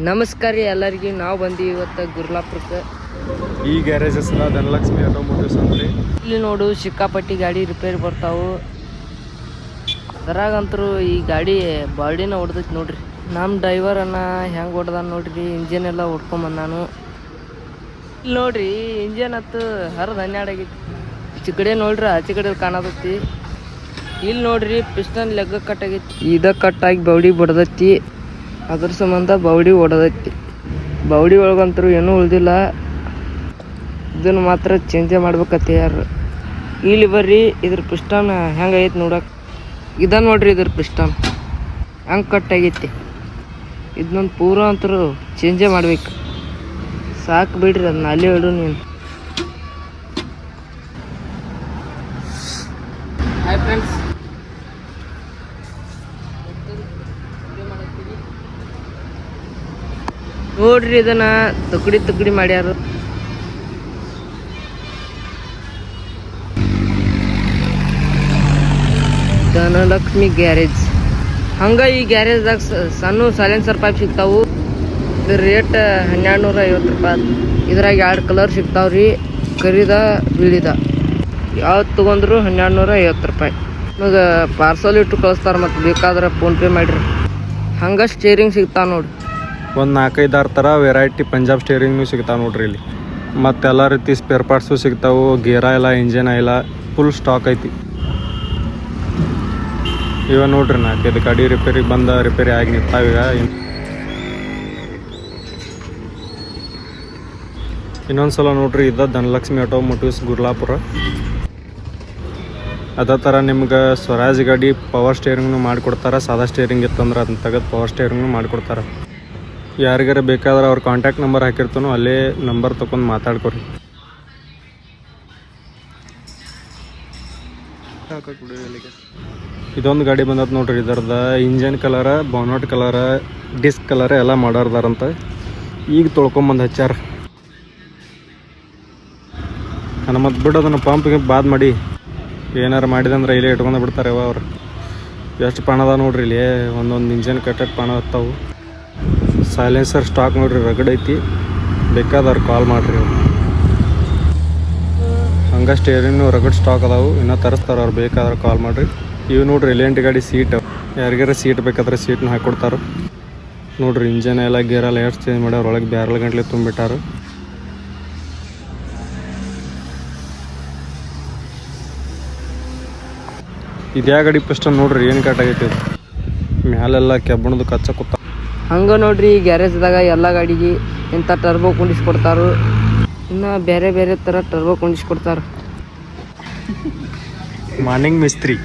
ನಮಸ್ಕಾರ ರೀ ಎಲ್ಲರಿಗೂ. ನಾವು ಬಂದೀವಿ ಇವತ್ತು ಗುರ್ಲಾಪುರಕ್ಕೆ. ಈ ಗ್ಯಾರೇಜ್ ಹೆಸರ ಧನಲಕ್ಷ್ಮಿ ಆಟೋಮೋಟಿವ್ಸ್ ಅಂದ್ರಿ ಇಲ್ಲಿ ನೋಡು ಸಿಕ್ಕಾಪಟ್ಟಿ ಗಾಡಿ ರಿಪೇರಿ ಬರ್ತಾವು. ಅದ್ರಾಗಂತರೂ ಈ ಗಾಡಿ ಬಾಡಿನ ಹೊಡ್ದೈತಿ ನೋಡ್ರಿ. ನಮ್ಮ ಡ್ರೈವರ್ ಅನ್ನ ಹೆಂಗೆ ಹೊಡ್ದಾನ ನೋಡ್ರಿ ಇಂಜಿನ್ ಎಲ್ಲ ಹೊಡ್ಕೊಂಬಂದಾನು ಇಲ್ಲಿ ನೋಡ್ರಿ ಇಂಜಿನ್ ಹತ್ತು ಹರಿದು ಹನ್ನೆರಡು ಆಗೈತಿ. ಈಚೆ ಕಡೆ ನೋಡ್ರಿ ಆಚೆ ಕಡೆ ಕಾಣತೈತಿ ಇಲ್ಲಿ ನೋಡ್ರಿ ಪಿಸ್ಟನ್ ಲೆಗ್ ಕಟ್ ಆಗೈತಿ. ಇದ ಕಟ್ ಆಗಿ ಬೌಡಿ ಬಡ್ದೈತಿ. ಅದ್ರ ಸಂಬಂಧ ಬೌಡಿ ಹೊಡೆದೈತಿ ಬೌಡಿ ಒಳಗಂತರೂ ಏನೂ ಉಳ್ದಿಲ್ಲ. ಇದನ್ನು ಮಾತ್ರ ಚೇಂಜೇ ಮಾಡ್ಬೇಕತ್ತೆ ಯಾರು. ಇಲ್ಲಿ ಬರ್ರಿ, ಇದ್ರ ಪಿಸ್ಟನ್ ಹೆಂಗೈತಿ ನೋಡಕ್ಕೆ ಇದ ನೋಡ್ರಿ ಇದ್ರ ಪಿಸ್ಟನ್ ಹಂಗೆ ಕಟ್ ಆಗೈತಿ. ಇದನ್ನೊಂದು ಪೂರ ಅಂತರೂ ಚೇಂಜೇ ಮಾಡ್ಬೇಕು. ಸಾಕು ಬಿಡ್ರಿ ಅದನ್ನ ಅಲ್ಲಿ ಹೇಳು ನೀನು. ಹಾಯ್ ಫ್ರೆಂಡ್ಸ್ ನೋಡ್ರಿ ಇದನ್ನ ತುಕಡಿ ತುಕಡಿ ಮಾಡ್ಯಾರ. ಧನಲಕ್ಷ್ಮಿ ಗ್ಯಾರೇಜ್. ಹಂಗ ಈ ಗ್ಯಾರೇಜ್ದಾಗ ಸಣ್ಣ ಸೈಲೆನ್ಸರ್ ಪೈಪ್ ಸಿಗ್ತಾವು. ಇದ್ರ ರೇಟ್ ಹನ್ನೆರಡು ನೂರ ಐವತ್ತು ರೂಪಾಯಿ. ಇದ್ರಾಗ ಎರಡು ಕಲರ್ ಸಿಗ್ತಾವ್ರಿ, ಕರಿದ, ಬಿಳಿದ. ಯಾವ್ದು ತೊಗೊಂಡ್ರು ಹನ್ನೆರಡು ನೂರ ಐವತ್ತು ರೂಪಾಯಿ. ನಿಮಗೆ ಪಾರ್ಸಲ್ ಇಟ್ಟು ಕಳಿಸ್ತಾರೆ ಮತ್ತು ಬೇಕಾದ್ರೆ ಫೋನ್ಪೇ ಮಾಡಿರಿ. ಹಂಗೆ ಸ್ಟೇರಿಂಗ್ ಸಿಗ್ತಾವೆ ನೋಡಿ ಒಂದು ನಾಲ್ಕೈದಾರು ಥರ ವೆರೈಟಿ ಪಂಜಾಬ್ ಸ್ಟೇರಿಂಗ್ನು ಸಿಗ್ತಾವೆ ನೋಡ್ರಿ ಇಲ್ಲಿ. ಮತ್ತು ಎಲ್ಲ ರೀತಿ ಸ್ಪೇರ್ ಪಾರ್ಟ್ಸು ಸಿಗ್ತಾವೆ, ಗೇರ ಇಲ್ಲ ಇಂಜಿನ್ ಇಲ್ಲ ಫುಲ್ ಸ್ಟಾಕ್ ಐತಿ. ಇವ ನೋಡ್ರಿ ನಾಲ್ಕೈದು ಗಾಡಿ ರಿಪೇರಿಗೆ ಬಂದ ರಿಪೇರಿ ಆಗಿ ನಿಂತಾವ ಈಗ. ಇನ್- ಇನ್ನೊಂದು ಸಲ ನೋಡ್ರಿ ಇದ ಧನಲಕ್ಷ್ಮಿ ಆಟೋಮೋಟಿವ್ಸ್ ಗುರ್ಲಾಪುರ. ಅದೇ ಥರ ನಿಮ್ಗೆ ಸ್ವರಾಜ್ ಗಾಡಿ ಪವರ್ ಸ್ಟೇರಿಂಗ್ನು ಮಾಡಿಕೊಡ್ತಾರೆ, ಸಾದಾ ಸ್ಟೇರಿಂಗ್ ಇತ್ತಂದ್ರೆ ಅದನ್ನ ತೆಗೆದು ಪವರ್ ಸ್ಟೇರಿಂಗ್ನು ಮಾಡಿಕೊಡ್ತಾರೆ. ಯಾರಿಗಾರ ಬೇಕಾದ್ರೆ ಅವ್ರ ಕಾಂಟ್ಯಾಕ್ಟ್ ನಂಬರ್ ಹಾಕಿರ್ತಾನೋ ಅಲ್ಲೇ ನಂಬರ್ ತೊಗೊಂಡು ಮಾತಾಡ್ಕೊರಿ. ಇದೊಂದು ಗಾಡಿ ಬಂದದ ನೋಡ್ರಿ ಇದರದ ಇಂಜನ್ ಕಲರ ಬೋನಟ್ ಕಲರ ಡಿಸ್ಕ್ ಕಲರ ಎಲ್ಲ ಮಾಡಾರ್ದಾರಂತ. ಈಗ ತೊಳ್ಕೊಂಬಂದು ಹಚ್ಚಾರ. ನಾನು ಮತ್ತೆ ಬಿಡು ಅದನ್ನು ಪಂಪ್ಗೆ ಬಾದ್ ಮಾಡಿ. ಏನಾರು ಮಾಡಿದಂದ್ರೆ ಇಲ್ಲೇ ಇಟ್ಕೊಂಡು ಬಿಡ್ತಾರೆ ಅವ್ರು. ಎಷ್ಟು ಪಣದ ನೋಡ್ರಿ ಇಲ್ಲಿ, ಒಂದೊಂದು ಇಂಜನ್ ಕಟ್ಟಟ್ ಪಣ ಹತ್ತಾವು. ಸೈಲೆನ್ಸರ್ ಸ್ಟಾಕ್ ನೋಡ್ರಿ, ರಗಡ್ ಐತಿ. ಬೇಕಾದವ್ರು ಕಾಲ್ ಮಾಡ್ರಿ ಅವ್ರು. ಹಂಗೆ ಸ್ಟೇರಿನೂ ರಗಡ್ ಸ್ಟಾಕ್ ಅದಾವು. ಇನ್ನೂ ತರಿಸ್ತಾರ ಅವ್ರು ಬೇಕಾದ್ರೆ ಕಾಲ್ ಮಾಡ್ರಿ. ಇವು ನೋಡ್ರಿ ರಿಲೆಂಟ್ ಗಾಡಿ ಸೀಟ್ ಯಾರಿಗಾರ ಸೀಟ್ ಬೇಕಾದ್ರೆ ಸೀಟ್ನ ಹಾಕೊಡ್ತಾರ. ನೋಡ್ರಿ ಇಂಜನ್ ಎಲ್ಲ ಗೇರ್ ಎಲ್ಲ ಎಷ್ಟು ಚೇಂಜ್ ಮಾಡ್ಯಾರ, ಒಳಗೆ ಬ್ಯಾರಲ್ ಗಂಟ್ಲೆ ತುಂಬಿಟ್ಟಾರ. ಇದ್ಯಾ ಗಾಡಿ ಪಸ್ಟ್ ನೋಡ್ರಿ, ಏನು ಕಟ್ಟಾಗೈತಿ ಮ್ಯಾಲೆಲ್ಲ ಕೆಬ್ಬಣದು ಕಚ್ಚ ಕೂತ ಹಂಗೆ ನೋಡ್ರಿ ಈ ಗ್ಯಾರೇಜ್ದಾಗ ಎಲ್ಲ ಗಾಡಿಗೆ ಇಂಥ ಟರ್ಬೋ ಕುಂಡಿಸ್ಕೊಡ್ತಾರು ಇನ್ನು ಬೇರೆ ಬೇರೆ ಥರ ಟರ್ಬೋ ಕುಂಡಿಸ್ಕೊಡ್ತಾರೆ ಮಾರ್ನಿಂಗ್ ಮಿಸ್ತ್ರಿ